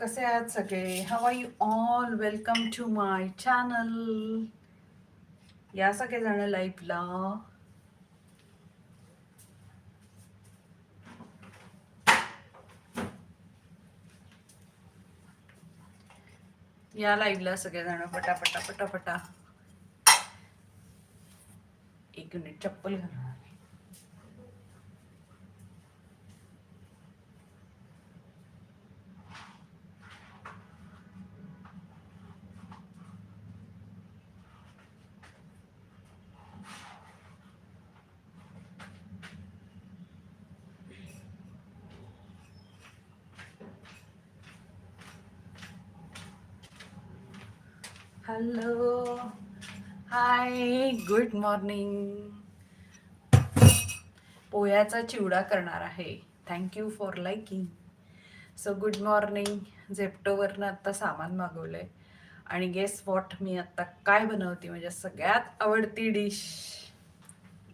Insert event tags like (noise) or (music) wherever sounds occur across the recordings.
कसे आहात सगळे? How are you all welcome to my channel या सगळे जण लाईफला या लाईव्हला सगळेजण पटापटा पटापटा. एक मिनिट चप्पल घालणार हॅलो हाय गुड मॉर्निंग पोह्याचा चिवडा करणार आहे. Thank you for liking so good morning झेप्टोवरनं आत्ता सामान मागवलंय. आणि गेस वॉट मी आत्ता काय बनवते? म्हणजे सगळ्यात आवडती डिश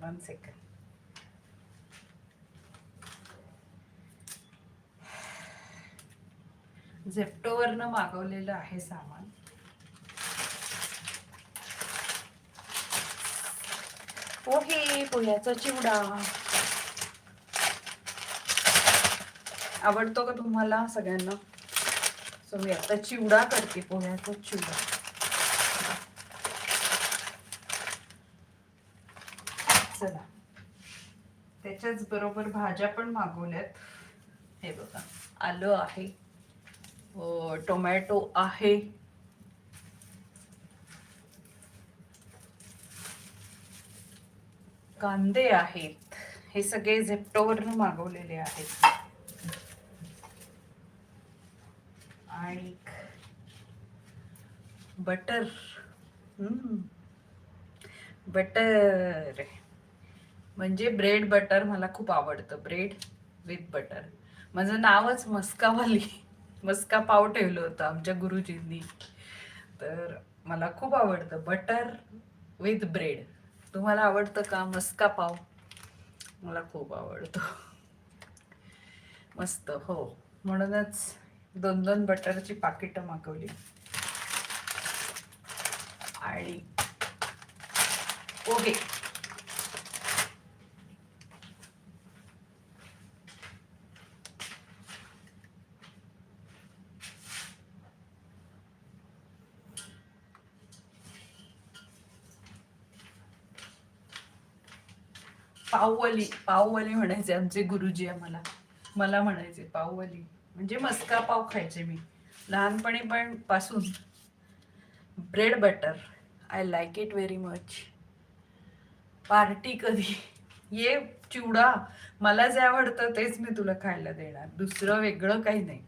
वन सेकंड झेप्टोवरनं मागवलेलं आहे सामान. पोहे पोह्याचा चिवडा. आवडतो का तुम्हाला सगळ्यांना? सो मी आता चिवडा करते पोह्याचा चिवडा. चला. त्याच्याच बरोबर भाज्या पण मागवल्यात. हे बघा आलं आहे. हो, टोमॅटो आहे. कांदे आहेत. हे सगळे झेप्टोवरनं मागवलेले आहेत. आणि बटर. बटर. म्हणजे ब्रेड बटर मला खूप आवडतं. Bread with butter. माझं नावच मस्कावाली. मस्का पाव ठेवलं होतं आमच्या गुरुजींनी. तर मला खूप आवडतं. Butter with bread. तुम्हाला आवडतं का? मस्का पाव. मला खूप आवडतो. मस्त हो. म्हणूनच दोन दोन बटरची पाकिटं मागवली. आणि ओके. पाववली पाववली म्हणायचे आमचे गुरुजी आम्हाला. मला म्हणायचे पाववली. म्हणजे मस्का पाव खायचे मी. लहानपणी पण पासून. Bread butter I like it very much party कधी? ये चिवडा. मला जे आवडतं तेच मी तुला खायला देणार. दुसरं वेगळं काही नाही.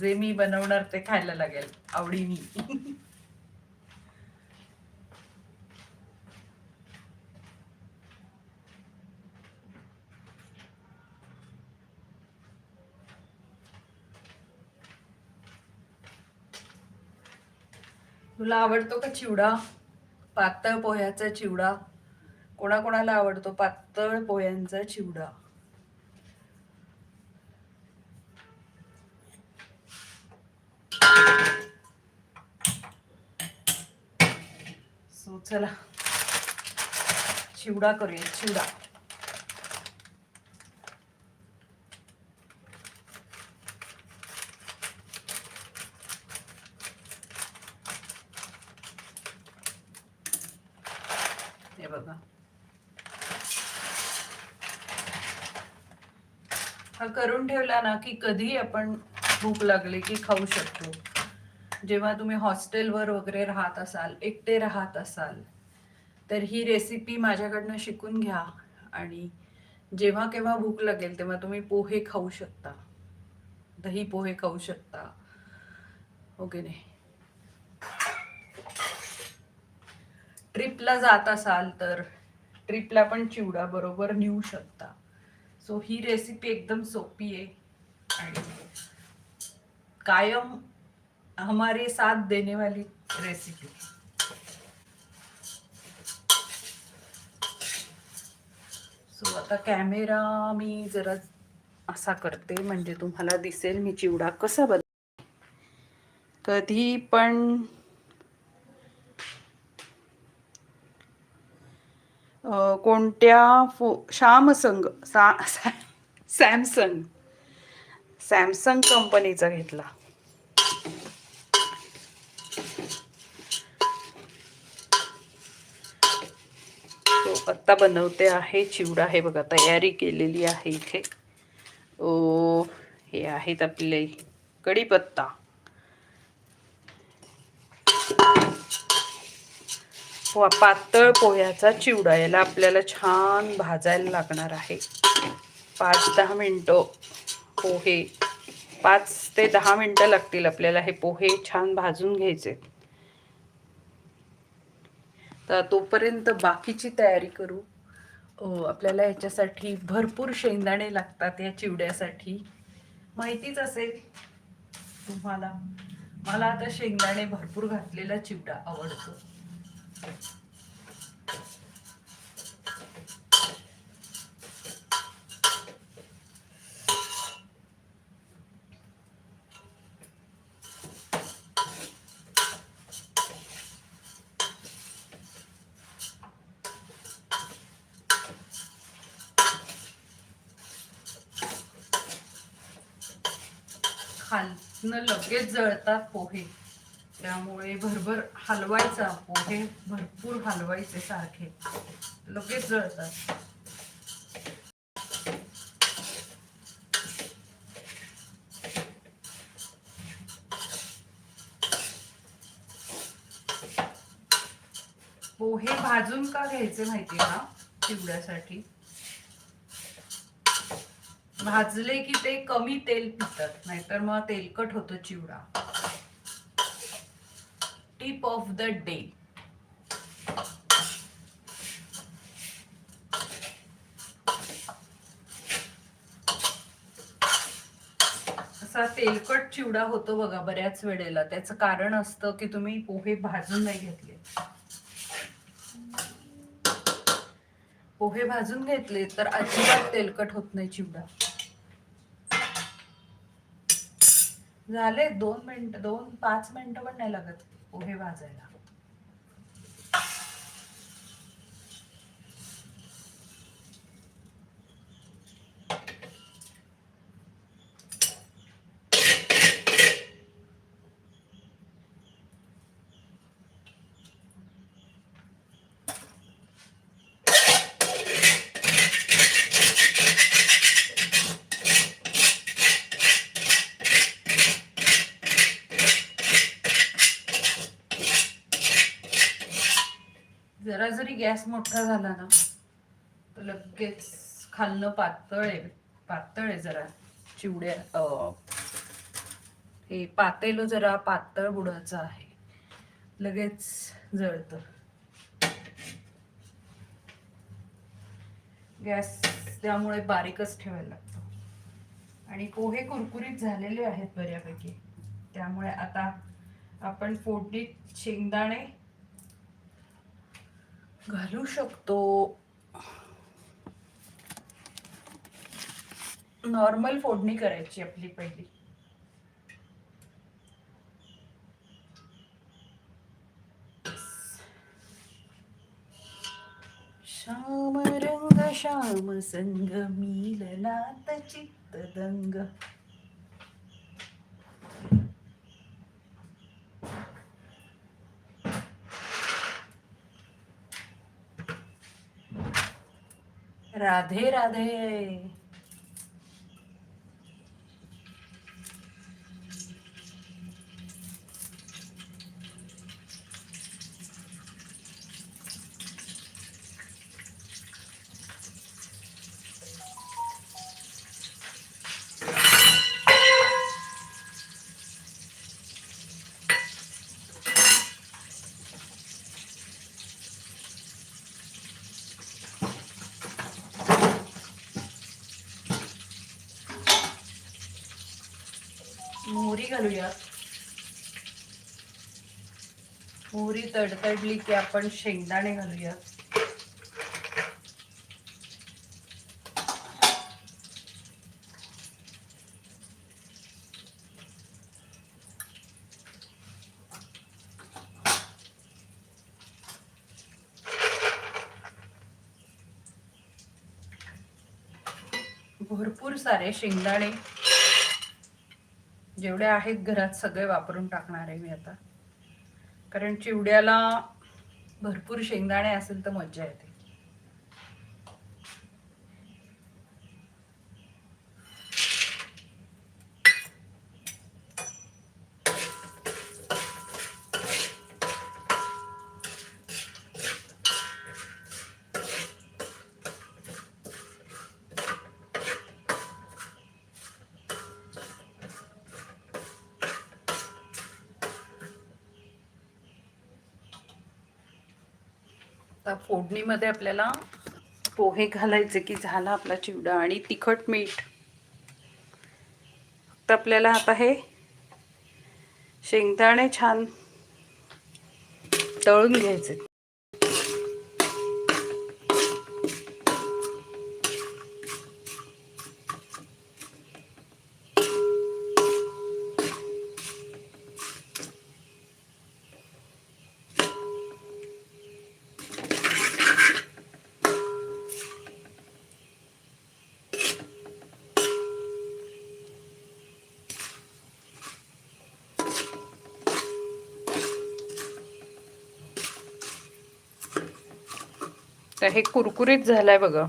जे मी बनवणार ते खायला लागेल. आवडीनी (laughs) तुला आवडतो का चिवडा? पातळ पोह्याचा चिवडा. कोणाकोणाला आवडतो पातळ पोह्यांचा चिवडा? सो चला. चिवडा करूया चिवडा हे बघा हा करून ठेवला ना की कधी आपण भूक लागली की खाऊ शकतो. जेव्हा तुम्ही हॉस्टेलवर वगैरे राहत असाल एकटे राहत असाल तर ही रेसिपी माझ्याकडनं शिकून घ्या. आणि जेव्हा केव्हा भूक लागेल तेव्हा तुम्ही पोहे खाऊ शकता. दही पोहे खाऊ शकता. ओके नाही ट्रिपला जात असाल तर ट्रिपला पण चिवडा बरोबर नेऊ शकता. सो ही रेसिपी एकदम सोपी आहे. आणि कायम हमारे साथ देने वाली रेसिपी सो आता कॅमेरा मी जरा असा करते म्हणजे तुम्हाला दिसेल मी चिवडा कसा बन कधी पण कोणत्या फो श्यामसंग सा सॅ- सॅमसंग. सॅमसंग कंपनीचा घेतला. तो आत्ता बनवते आहे चिवडा हे बघा तयारी केलेली आहे इथे. ओ हे आहेत आपले कढीपत्ता. वा पातळ पोह्याचा चिवडा. याला आपल्याला छान भाजायला लागणार आहे. पाच दहा मिनटं पोहे पाच ते दहा मिनटं लागतील आपल्याला हे पोहे छान भाजून घ्यायचे. तर तोपर्यंत बाकीची तयारी करू. आपल्याला याच्यासाठी भरपूर शेंगदाणे लागतात या चिवड्यासाठी. माहितीच असेल तुम्हाला. मला आता शेंगदाणे भरपूर घातलेला चिवडा आवडतो. खालनं लगेच जळतात पोहे. त्यामुळे भरभर हलवायचा पोहे भरपूर हलवायचे सारखे. लगेच जळतात. पोहे भाजून का घ्यायचे माहिती का? चिवड्यासाठी. भाजले की ते कमी तेल पितात नाहीतर मग तेलकट होतो चिवडा. टिप ऑफ द डे असा तेलकट चिवडा होतो बघा बऱ्याच वेळेला. त्याचं कारण असतं की तुम्ही पोहे भाजून नाही घेतले. पोहे भाजून घेतले तर अजिबात तेलकट होत नाही चिवडा. झाले दोन मिनिट दोन पाच मिनिटं पण नाही लागत. पोहे भाजायला जरा जरी गॅस मोठा झाला ना तर लगेच खालनं पातळ आहे पातळ आहे जरा. चिवड्या हे पातेलं जरा पातळ बुडाचं आहे. लगेच जळतं. गॅस त्यामुळे बारीकच ठेवायला लागतो. आणि पोहे कुरकुरीत झालेले आहेत बऱ्यापैकी. त्यामुळे आता आपण फोडणीत शेंगदाणे घालू शकतो. नॉर्मल फोडणी करायची आपली पहिली. श्याम रंग श्याम संग मिलनात चित्त दंग राधे राधे. घालूया. मोहरी तडतडली की आपण शेंगदाणे घालूया. भरपूर सारे शेंगदाणे. जेवढे आहेत घरात सगळे वापरून टाकणार आहे मी आता. कारण चिवड्याला भरपूर शेंगदाणे असेल तर मज्जा येते. आता फोडणीमध्ये आपल्याला पोहे घालायचे की झाला आपला चिवडा आणि तिखट मीठ. फक्त आपल्याला आता हे शेंगदाणे छान तळून घ्यायचे. तर हे कुरकुरीत झालंय बघा.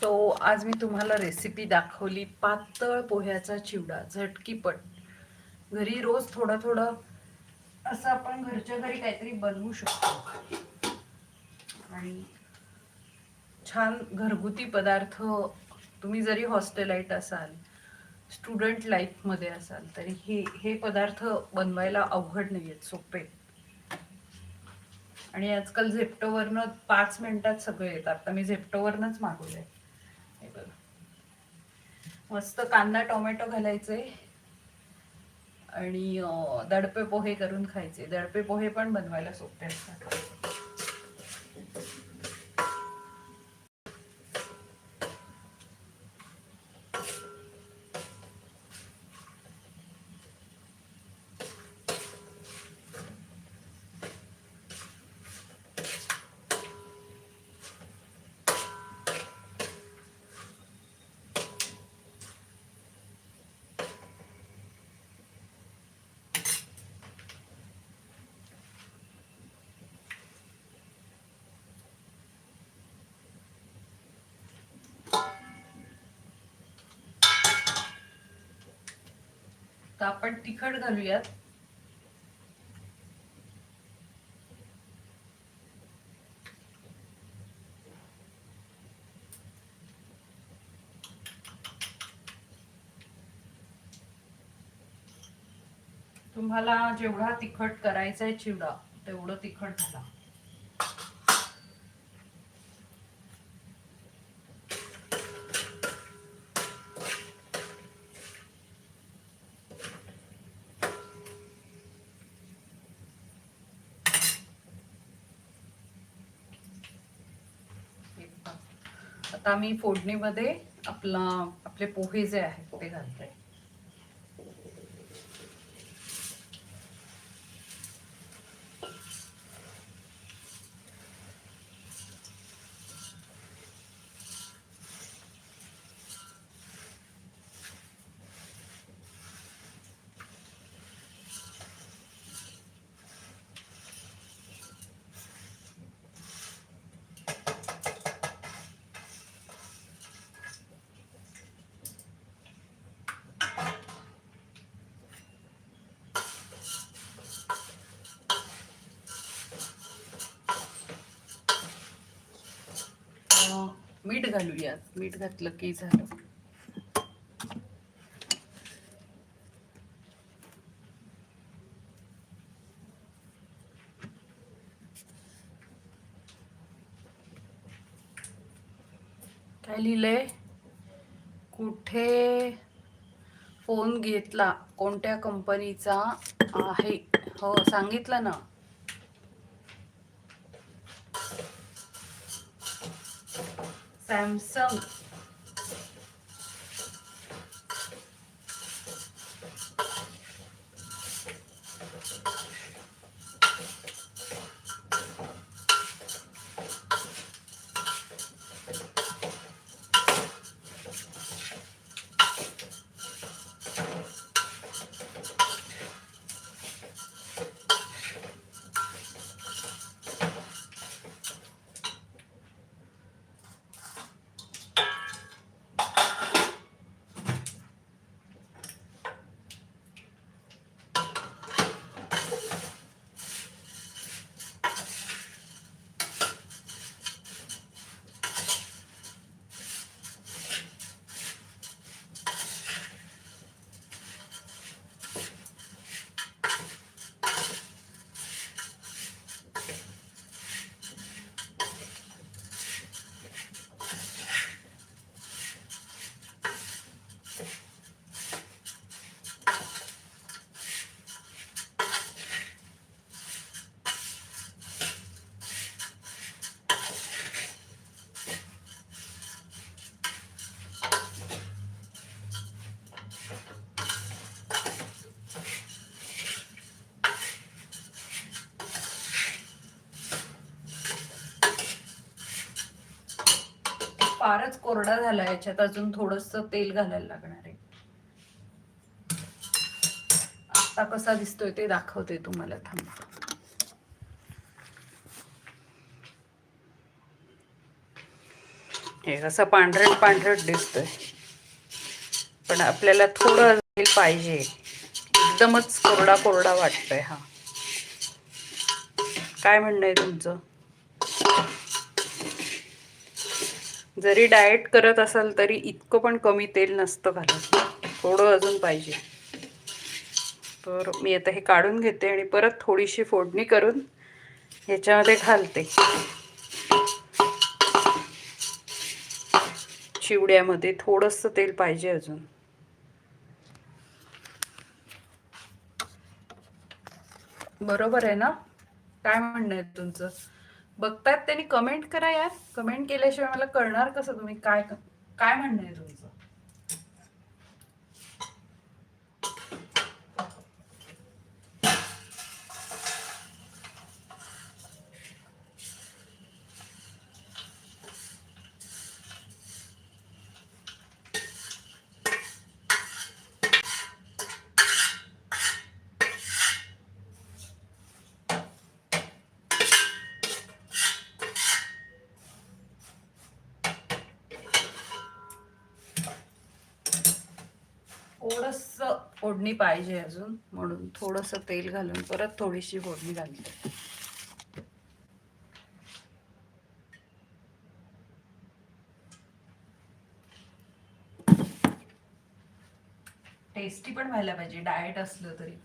सो आज मी तुम्हाला रेसिपी दाखवली पातळ पोह्याचा चिवडा झटकीपट घरी रोज थोडं थोडं असं आपण घरच्या घरी काहीतरी बनवू शकतो. आणि छान घरगुती पदार्थ तुम्ही जरी हॉस्टेलाईट असाल स्टुडंट लाईफमध्ये असाल तरी हे हे पदार्थ बनवायला अवघड नाही आहेत सोपे आणि आजकाल झेप्टोवरनं पाच मिनिटात सगळे येतात. आता मी झेप्टोवरनंच मागवले हे मस्त कांदा टोमॅटो घालायचे. आणि दडपे पोहे करून खायचे. दडपे पोहे पण बनवायला सोपे असतात. तर आपण तिखट घालूयात. तुम्हाला जेवढा तिखट करायचा आहे चिवडा तेवढं तिखट घाला. आता मी फोडणीमध्ये आपला आपले पोहे जे आहेत ते घालते. मीठ घालूया मीठ घातलं की झालं. काय लिहिलंय? कुठे फोन घेतला? कोणत्या कंपनीचा आहे? हो सांगितलं ना. सॅमसंग फारच कोरडा झाला याच्यात. अजून थोडस तेल घालायला लागणार आहे. आता कसा दिसतोय ते दाखवते तुम्हाला. थांब. हे कसं पांढरट पांढरट दिसतोय. पण आपल्याला थोडं पाहिजे. एकदमच कोरडा कोरडा वाटतोय हा. काय म्हणणं आहे तुमचं? जरी डाएट करत असाल तरी इतकं पण कमी तेल नसतं घालत थोडं अजून पाहिजे. तर मी आता हे काढून घेते आणि परत थोडीशी फोडणी करून ह्याच्यामध्ये घालते. चिवड्यामध्ये थोडंसं तेल पाहिजे अजून. बरोबर आहे ना? काय म्हणणं आहे तुमचं? बघतायत त्यांनी कमेंट करा यार. कमेंट केल्याशिवाय मला कळणार कसं तुम्ही? काय काय म्हणणं आहे तुमचं थोडस फोडणी पाहिजे अजून म्हणून थोडस तेल घालून परत थोडीशी फोडणी घालते. टेस्टी पण व्हायला पाहिजे डाएट असलं तरी.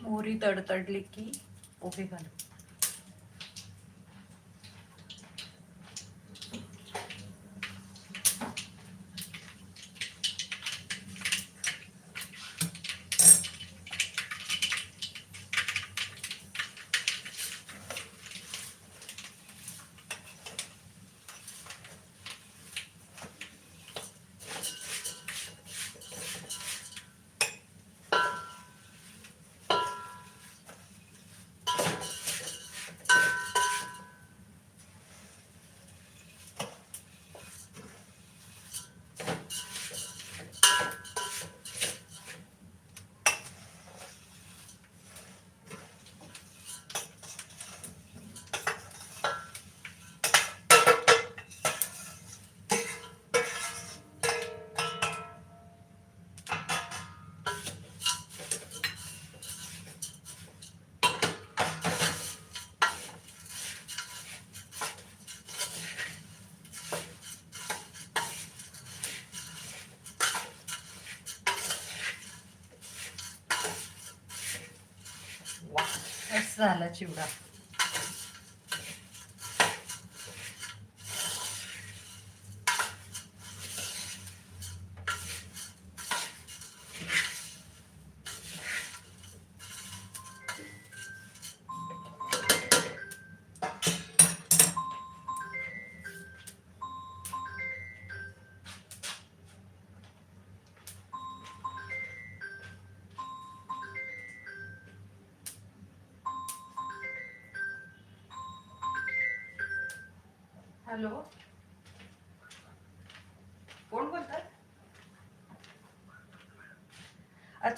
हम्म. मोहरी तडतडली की झाला चिवडा.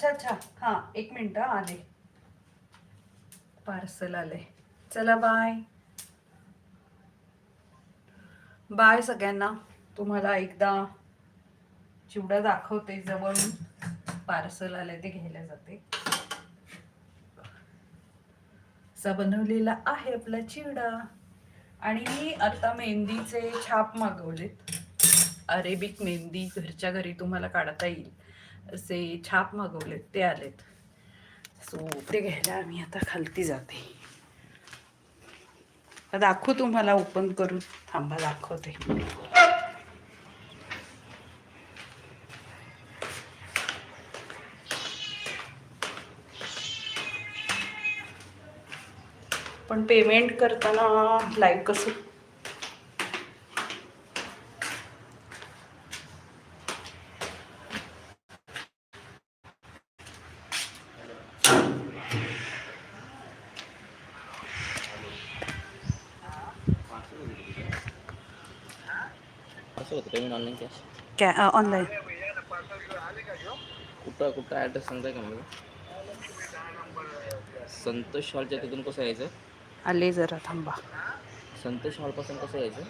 अच्छा अच्छा. हां एक मिनिट आले. पार्सल आले. चला बाय. बाय सगळ्यांना. तुम्हाला एकदा चिवडा दाखवते जवळून. पार्सल आले ते घ्यायला जाते. असा बनवलेला आहे आपला चिवडा. आणि मी आता मेहंदीचे छाप मागवलेत. अरेबिक मेहंदी घरच्या घरी तुम्हाला काढता येईल. असे छाप मागवलेत ते आलेत. सो ते घ्यायला आम्ही आता खालती जाते. दाखवू तुम्हाला ओपन करून. थांबा दाखवते. पण पेमेंट करताना लाईक कसं असं होतं पेमेंट ऑनलाईन कॅश कॅ ऑनलाईन कुठं कुठं ॲड्रेस सांगताय का मला? संतोष हॉलच्या तिथून कसं यायचं? आले जरा थांबा. संतोष हॉलपासून कसं यायचं?